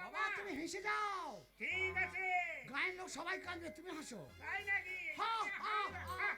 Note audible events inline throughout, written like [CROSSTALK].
বাবা তুমি হেসে যাও। ঠিক আছে। গায়ের লোক সবাই কাঁদবে তুমি হাসো। তাই নাকি? হা, হা, হা।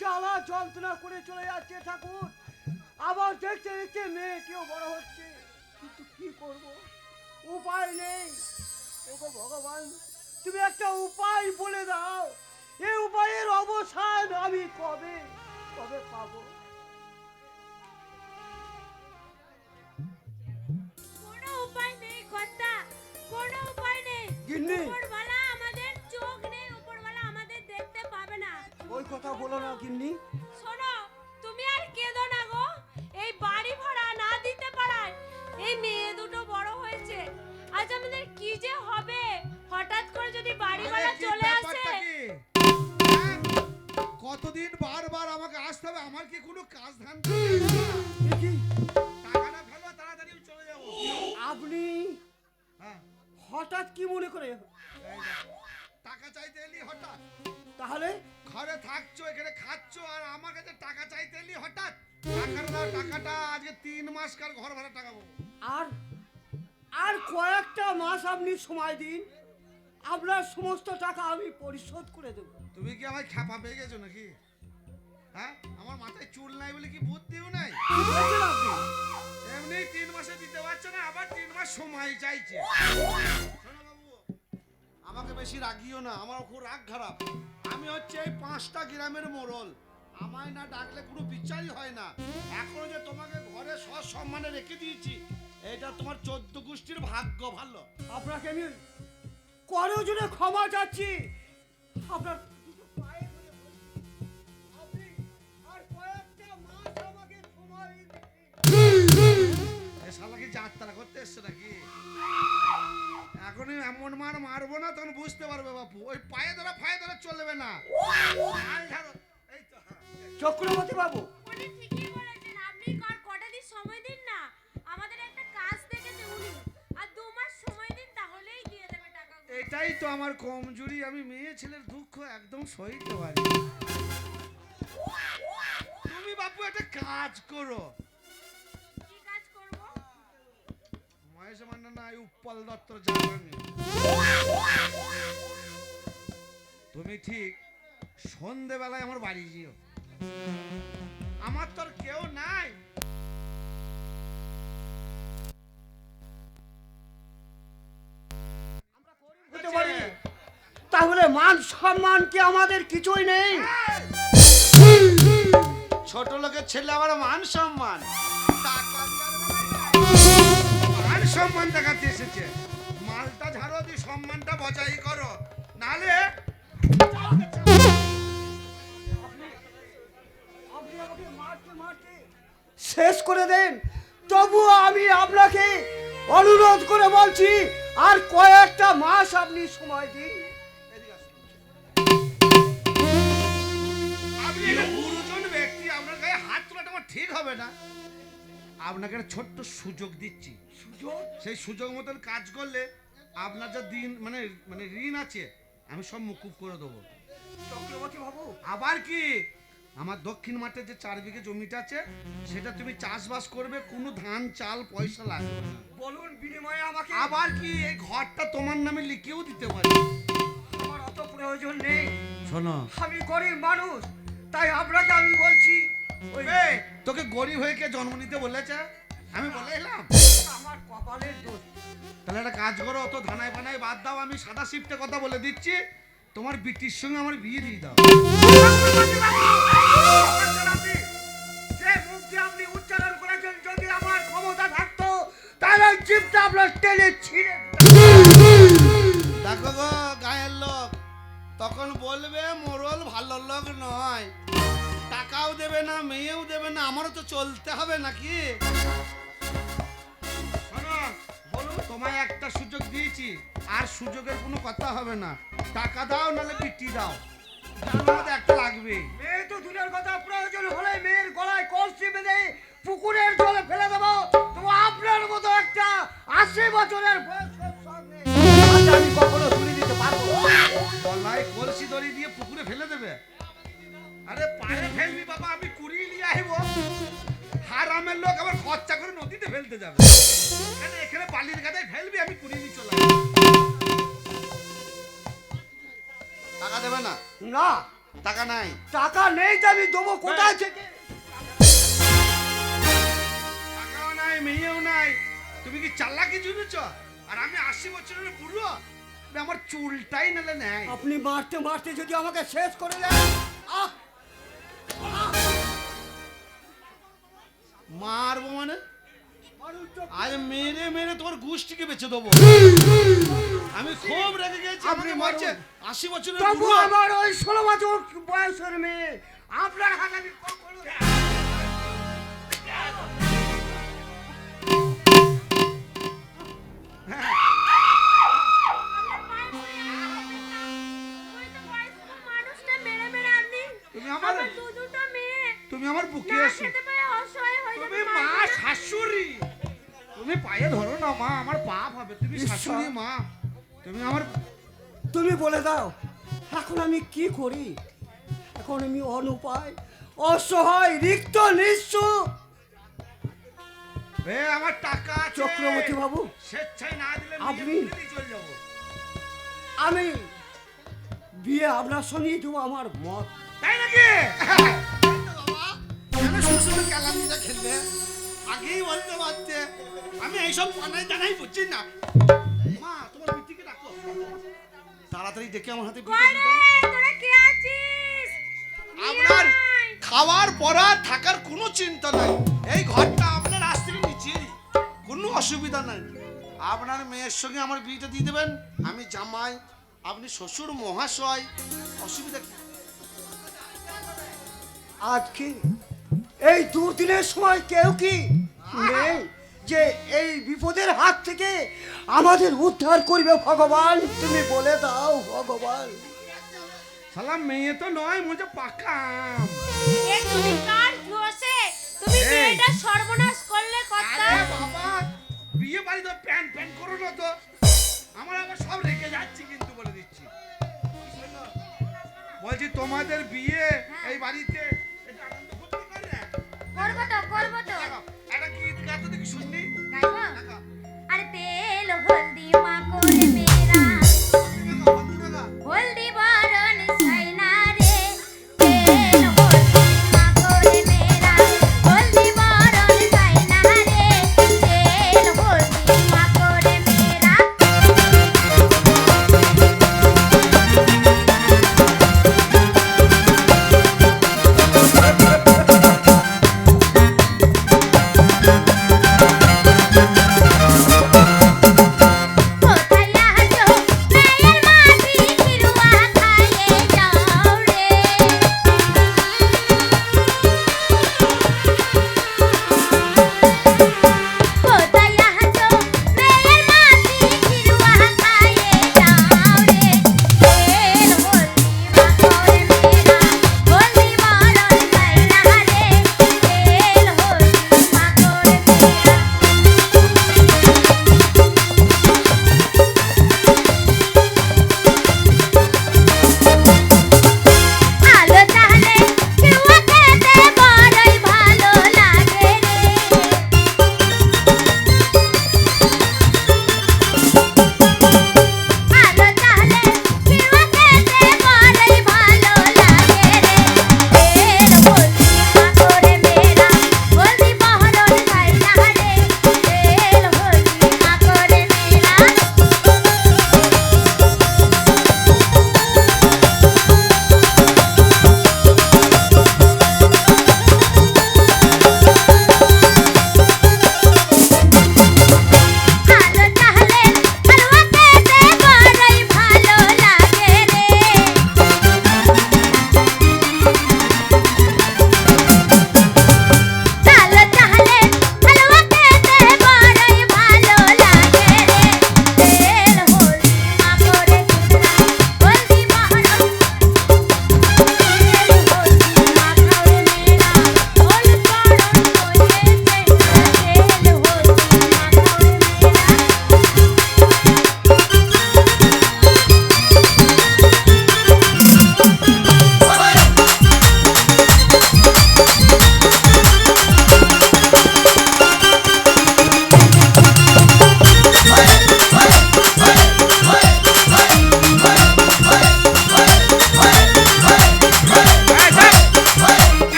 জ্বালা যন্ত্রণা করে চলে যাচ্ছে ঠাকুর। আবার দেখতে দেখতে মেয়েটিও বড় হচ্ছে। কিন্তু কি করব? উপায় নেই। ওগো ভগবান তুমি একটা উপায় বলে দাও। এই উপায়ের অবসান আমি কবে কবে পাবো? কোনো উপায় নেই কর্তা। কোনো উপায় নেই। গিন্নি। কথা বলো না গিন্নি। শোনো তুমি আর কেঁদো না গো। এই বাড়ি ভাড়া না দিতে পারায় এই মেয়ে দুটো বড় হয়েছে। আজ আমাদের কি যে হবে? হঠাৎ করে যদি বাড়ি ভাড়া চলে আসে? হ্যাঁ? কতদিন বারবার আমাকে আসতে হবে? আমার কি কোনো কাজ ধান? টাকাটা ফেলো তাড়াতাড়ি চলে যাব। আপনি হ্যাঁ। হঠাৎ কি মনে করে? টাকা চাইতে এলি হঠাৎ। তাহলে ঘরে থাকছো এখানে খাচ্ছো আর আমার কাছে টাকা চাইতে এলি হঠাৎ। টাকাটা দাও টাকাটা আজকে তিন মাস কার ঘর ভাড়া টাকা পাবো। আর আর কয়েকটা মাস আপনি সময় দিন আপনার সমস্ত টাকা আমি পরিশোধ করে দেবো। তুমি কি আমার খ্যাপা পেয়ে গেছো নাকি? হ্যাঁ? আমার মাথায় চুল নাই বলে কি বুদ্ধিও নাই? এমনি তিন মাসে দিতে পারছে না আবার তিন মাস সময় চাইছে। আমাকে বেশি রাগিও না আমার খুব রাগ খারাপ। আমি হচ্ছে এই পাঁচটা গ্রামের মোড়ল আমায় না ডাকলে কোনো বিচারই হয় না। এখনও যে তোমাকে ঘরে সসম্মানে রেখে দিয়েছি এটা তোমার চোদ্দ গোষ্ঠীর ভাগ্য ভালো? আপনাকে আমি করো জন্য ক্ষমা চাচ্ছি? আপনার দুটো পায়ে ধরে বলছি, আপনি আর কয়েকটা মাস আমাকে সময় দিন। এ শালা কি যাত্রা করতে এসছে নাকি? এখনই এমন মার মারবো না তখন বুঝতে পারবে বাপু। ওই পায়ে ধরা ফায়ে ধরা চলবে না। হ্যাঁ। চক্রবর্তী বাবু। উনি ঠিকই বলেছেন আপনি আর কটা দিন সময় দিন না। আমাদের একটা কাজ দেখেছে উনি। আর দু মাস সময় দিন তাহলেই দিয়ে দেবে টাকা এটাই তো আমার কমজোরি আমি মেয়ে ছেলের দুঃখ একদম সইতে পারি। তুমি বাপু একটা কাজ করো। মান্না উৎপল দত্তর তুমি ঠিক সন্ধেবেলায় আমার বাড়ি যেও আমার তো আর কেউ নাই। তাহলে মান সম্মান কি আমাদের কিছুই নেই? ছোট লোকের ছেলে আবার মান সম্মান। টাকা সম্মান দেখাতে এসেছে। মালটা ঝাড়ো দি সম্মানটা বজায় করো। নালে আপনি মারতে মারতে শেষ করে দেন। তবুও আমি আপনাকে অনুরোধ করে বলছি আর কয়েকটা মাস আপনি সময় দিন। ব্যক্তি আপনার গায়ে হাত তোলাটা আমার ঠিক হবে না। আপনাকে একটা ছোট্ট সুযোগ দিচ্ছি। সেই সুযোগ মতন কাজ করলে আপনার যা দিন মানে মানে ঋণ আছে আমি সব মুকুব করে দেবো। চক্রবর্তী বাবু? আবার কি? আমার দক্ষিণ মাঠে যে চার বিঘে জমিটা আছে সেটা তুমি চাষবাস করবে কোনো ধান চাল পয়সা লাগবে না। বলুন বিনিময়ে আমাকে। আবার কি? এই ঘরটা তোমার নামে লিখেও দিতে পারি। আমার অত প্রয়োজন নেই। শোনো। আমি গরিব মানুষ তাই আপনাকে আমি বলছি ওই গরিব হয়ে কে জন্ম নিতে বলেছে? আমি বলে এলাম? আমার কপালের দোষ। তাহলে একটা কাজ করো অত ধানায় ফানায় বাদ দাও আমি সাদা শিফটে কথা বলে দিচ্ছি। তোমার বিটির সঙ্গে আমার বিয়ে দিয়ে দাও। আপনি উচ্চারণ করেছেন যদি আমার ক্ষমতা থাকতো তাহলে ওই জিপটা আপনার টেনে ছিঁড়ে দেখো গো গায়ের লোক তখন বলবে মোরল ভালো লোক নয়। টাকাও দেবে না মেয়েও দেবে না আমারও তো চলতে হবে নাকি? তোমায় একটা সুযোগ দিয়েছি আর সুযোগের কোনো কথা হবে না। টাকা দাও নাহলে বিটি দাও। একটা লাগবে। মেয়ে তো দূরের কথা প্রয়োজন হলে মেয়ের গলায় কলসি বেঁধে পুকুরের জলে ফেলে দেবো। তো আপনার মতো একটা আশি বছরের আমি কখনো তুলে দিতে পারব গলায় কলসি দড়ি দিয়ে পুকুরে ফেলে দেবে? আরে পায়ে ফেলবি বাবা আমি কুড়িয়ে নিয়ে আসব। হারামের লোক আবার খরচা করে নদীতে ফেলতে যাবে। এখানে এখানে বালির গাদায় ফেলবি আমি কুড়িয়ে নিয়ে চলে টাকা দেবে না? না। টাকা নাই। টাকা নেই তো আমি দেবো কোথায় থেকে? টাকাও নাই মেয়েও নাই। তুমি কি চাল্লাকি জুনেছ আর আমি আশি বছরের বুড়ো। আমার চুলটাই নালে নেয়। আপনি মারতে মারতে যদি আমাকে শেষ করে দেন আহ! মারবো মানে আজ মেরে মেরে তোমার গোষ্ঠীকে বেঁচে দেবো। আমি খুব রেগে গেছি আপনি মারছে। আশি বছরের তবু আমার ওই ষোলো বছর বয়সের মেয়ে। আপনার হাত আমি ওই তো বয়স্ক মানুষটা মেরে মেরে আপনি তুমি আমার আমার দু দুটো মেয়ে। তুমি আমার বুকে না এসো খেতে পেয়ে অসহায় হয়ে তুমি মা শাশুড়ি। তুমি পায়ে ধরো না মা আমার পাপ হবে। তুমি শাশুড়ি। মা তুমি আমার তুমি বলে দাও এখন আমি কি করি? এখন আমি অনুপায় অসহায় রিক্ত নিঃস্ব। এ আমার টাকা আছে। চক্রবর্তী বাবু স্বেচ্ছায় না দিলে আপনি- আপনি চলে যাব। আমি বিয়ে আপনার সঙ্গেই দেবো আমার মত। তাই নাকি? [LAUGHS] ক্যালামিটা আগেই বলতে পারতে আমি এইসব পানাই জানাই বুঝছি না। মা তোমার বিটিকে ডাকো। তাড়াতাড়ি দেখে আমার হাতে আপনার খাওয়ার পরা থাকার কোনো চিন্তা নাই। এই ঘরটা আপনার আজ থেকে কোনো অসুবিধা নাই। আপনার মেয়ের সঙ্গে আমার বিয়েটা দিয়ে দেবেন। আমি জামাই আপনি শ্বশুর মহাশয়। অসুবিধা আজকে এই দুর্দিনের সময় কেউ কি নেই যে এই বিপদের হাত থেকে আমাদের উদ্ধার করবে ভগবান? তুমি বলে দাও ভগবান। সালাম মেয়ে তো নয় মুঝে পাকা এ তুমি কার দোষে তুমি। মেয়েটা সর্বনাশ করলে কর্তা। আরে বাবা বিয়ে বাড়ি তো প্যান প্যান করো না তো। আমার আবার সব রেখে যাচ্ছি কিন্তু বলে দিচ্ছি। বলছি তোমাদের বিয়ে এই বাড়িতে তো করব তো। একটা গীত গাতো দেখি শুননি আরে তেল হলদি মা করে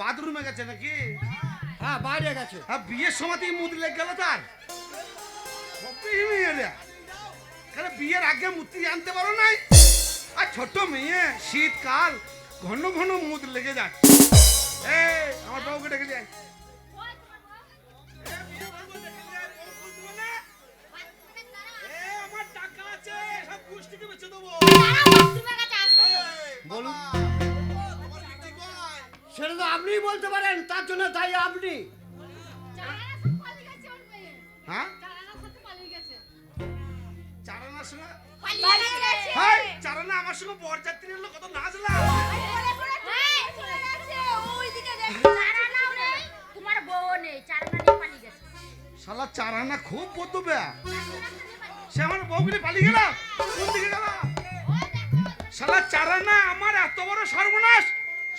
বাথরুমে গেছে নাকি? হ্যাঁ বাইরে গেছে। আর বিয়ের সময় সময়তেই মুদ লেগে গেল তার? কেন বিয়ের আগে মূর্তি আনতে পারো নাই? আর ছোট মেয়ে শীতকাল ঘন ঘন মুদ লেগে যাচ্ছে। এই আমার বউকে ডেকে যায় আপনিই বলতে পারেন, তার জন্য তাই আপনি। হ্যাঁ? চারানা আমার সঙ্গে কত বউ খুব বদবে সে আমার বউগুলি পালিয়ে গেল। কোন দিকে গেল? চারানা আমার এত বড় সর্বনাশ।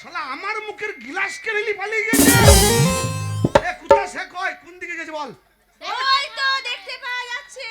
শালা, আমার মুখের গিলাস কেড়ে পালিয়ে গেছে। এ কোথা সে? কয় কোন দিকে গেছে বল? ওই তো দেখতে পাওয়া যাচ্ছে।